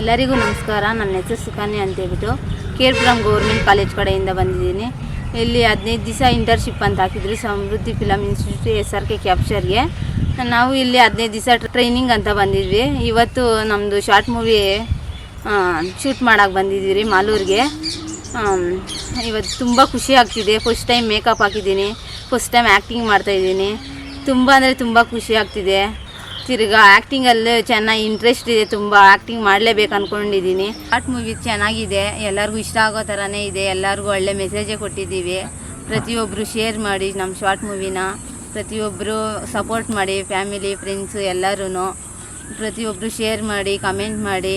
ಎಲ್ಲರಿಗೂ ನಮಸ್ಕಾರ. ನನ್ನ ಹೆಸರು ಅಂತ ಅಂತೇಳ್ಬಿಟ್ಟು ಕೇರ್ಪುರಂ ಗೌರ್ಮೆಂಟ್ ಕಾಲೇಜ್ ಕಡೆಯಿಂದ ಬಂದಿದ್ದೀನಿ. ಇಲ್ಲಿ ಹದಿನೈದು ದಿವಸ ಇಂಟರ್ನ್ಶಿಪ್ ಅಂತ ಹಾಕಿದ್ರು. Samruddhi film institute S R K ಕ್ಯಾಪ್ಚರ್ಗೆ. ನಾವು ಇಲ್ಲಿ ಹದಿನೈದು ದಿವಸ ಟ್ರೈನಿಂಗ್ ಅಂತ ಬಂದಿದ್ವಿ. ಇವತ್ತು ನಮ್ಮದು ಶಾರ್ಟ್ ಮೂವಿ ಶೂಟ್ ಮಾಡೋಕ್ಕೆ ರೀ ಮಾಲೂರಿಗೆ. ಇವತ್ತು ತುಂಬ ಖುಷಿ ಆಗ್ತಿದೆ. ಫಸ್ಟ್ ಟೈಮ್ ಮೇಕಪ್ ಹಾಕಿದ್ದೀನಿ. ಫಸ್ಟ್ ಟೈಮ್ ಆ್ಯಕ್ಟಿಂಗ್ ಮಾಡ್ತಾಯಿದ್ದೀನಿ ತುಂಬ ಅಂದರೆ ತುಂಬ ಖುಷಿ ಆಗ್ತಿದೆ. ತಿರ್ಗಾ ಆ್ಯಕ್ಟಿಂಗಲ್ಲೂ ಚೆನ್ನಾಗಿ ಇಂಟ್ರೆಸ್ಟ್ ಇದೆ, ತುಂಬ ಆ್ಯಕ್ಟಿಂಗ್ ಮಾಡಲೇಬೇಕು ಅಂದ್ಕೊಂಡಿದ್ದೀನಿ ಆರ್ಟ್ ಮೂವಿ ಚೆನ್ನಾಗಿದೆ, ಎಲ್ಲರಿಗೂ ಇಷ್ಟ ಆಗೋ ಥರನೇ ಇದೆ, ಎಲ್ಲರಿಗೂ ಒಳ್ಳೆ ಮೆಸೇಜೇ ಕೊಟ್ಟಿದ್ದೀವಿ. ಪ್ರತಿಯೊಬ್ಬರು ಶೇರ್ ಮಾಡಿ ನಮ್ಮ ಶಾರ್ಟ್ ಮೂವಿನ ಪ್ರತಿಯೊಬ್ಬರು ಸಪೋರ್ಟ್ ಮಾಡಿ ಫ್ಯಾಮಿಲಿ ಫ್ರೆಂಡ್ಸು ಎಲ್ಲರೂ ಪ್ರತಿಯೊಬ್ಬರು ಶೇರ್ ಮಾಡಿ ಕಮೆಂಟ್ ಮಾಡಿ.